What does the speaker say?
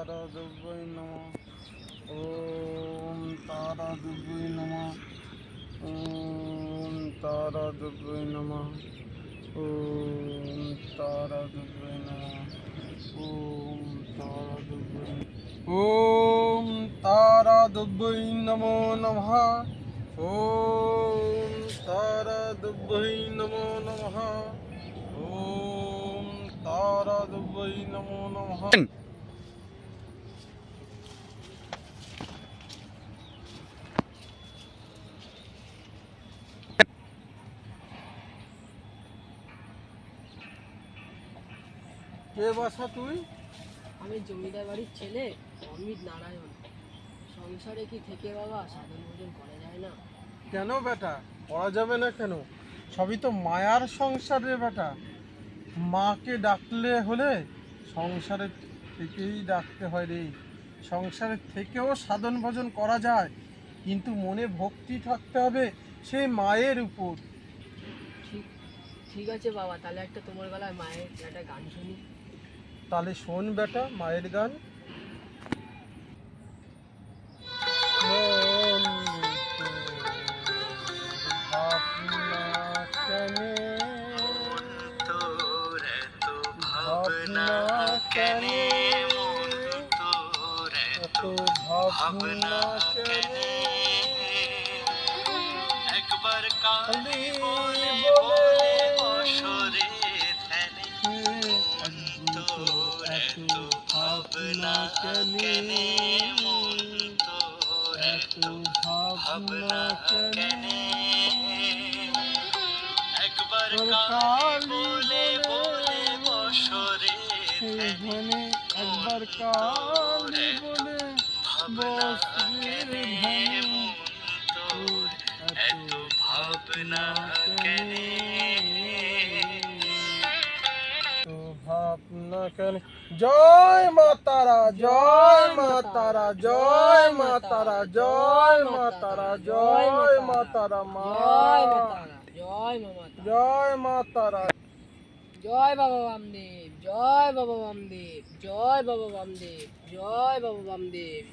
তারা দেবই নম। ওম তারা দেবই নম। ওম তারা দেবই নম। ওম তারা দেবই নম। ওম তারা দেবই ওম তারা দেবই নমো নমঃ। ওম তারা দেবই নমো নমঃ। ওম তারা দেবই নমো নমঃ। কে বাসা তুই? আমি জমিদার বাড়ির ছেলে অমিত নারায়ণ। সংসারে কি থেকে বাবা? সাধন ভোজন করা যায় না। কেন বেটা? করা যাবে না কেন? সবই তো মায়ার সংসার রে বেটা। মাকে ডাকলে হলে সংসারে থেকেই ডাকতে হয় রে। সংসারের থেকেও সাধন ভজন করা যায় কিন্তু মনে ভক্তি থাকতে হবে সেই মায়ের উপর। ঠিক ঠিক আছে বাবা তাহলে একটা তোমার বেলায় মায়ের একটা গান শুনি। তাহলে শোন বেটা মায়ের গান। ভাবনা একবার কালি ভাবনা কেনে এত ভাবনা কেনে একবার বলে বলে বসরে সেইখানে একবার কালি বলে বসরে এত ভাবনা কেনে জয় মা তারা জয় মা তারা জয় মা তারা জয় মা তারা জয় মা তারা মা। জয় মা তারা জয় বাবা বামদেব জয় বাবা বামদেব জয় বাবা বামদেব জয় বাবা বামদেব